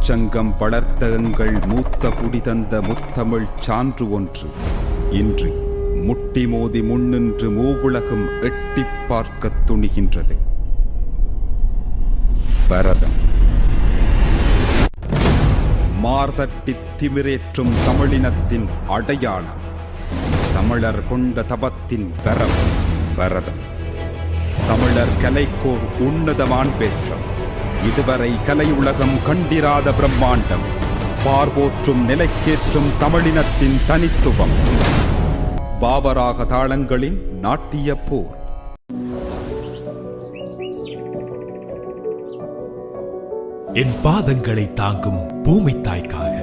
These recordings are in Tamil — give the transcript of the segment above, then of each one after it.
முச்சங்கம் வளர்த்த எங்கள் மூத்த குடி தந்த முத்தமிழ் சான்று ஒன்று. இன்று முட்டி மோதி முன்னின்று மூவுலகும் எட்டிப் பார்க்கத் துணிகின்றது. பரதம். மார்தட்டி திமிரேற்றும் தமிழினத்தின் அடையாளம். தமிழர் கொண்ட தபத்தின் தரம் பரதம். தமிழர் கலைக்கோர் உன்னதமான் பேற்றம். இதுவரை கலை உலகம் கண்டிராத பிரம்மாண்டம். பார்வோற்றும் நிலைக்கேற்றும் தமிழினத்தின் தனித்துவம். பாவராக தாளங்களின் நாட்டிய போர். என் பாதங்களை தாங்கும் பூமி தாய்க்காக.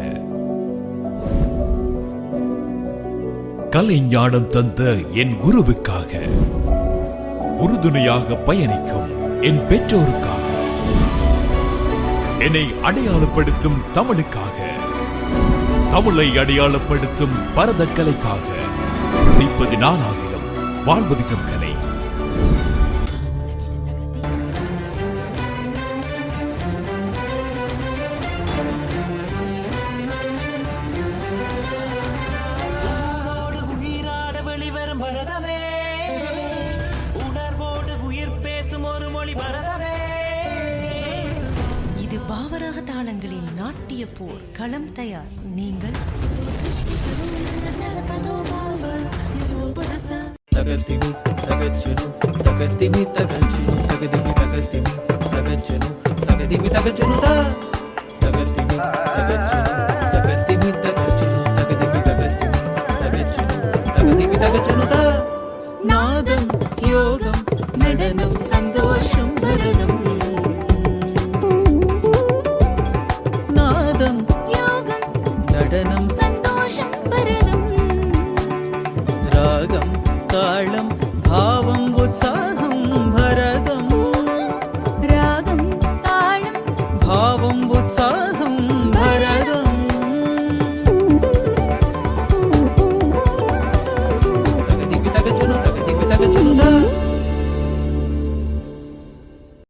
கலை ஞானம் தந்த என் குருவுக்காக. உறுதுணையாக பயணிக்கும் என் பெற்றோருக்காக. என்னை அடையாளப்படுத்தும் தமிழுக்காக. தமிழை அடையாளப்படுத்தும் பரதக்கலைக்காக. நிற்பது நானாகிலும் வாழ்வதிகம் கலை. உயிராட பரதமே. உணர்வோடு உயிர் பேசும் ஒரு மொழி பரதமே. பாவராக தாளங்களின் நாட்டிய போர். களம் தயார். நீங்கள்? தகத்திமி தகச்சனு தகத்திமி தகச்சனு தகதிமி தகத்திமி தகச்சனு தகதிமி தகச்சனு தகத்திமி தகச்சனு தகத்திமி நாதம் யோகம் நடனம் சந்தோஷம். ராகம் தாளம் பாவம் உற்சாகம்.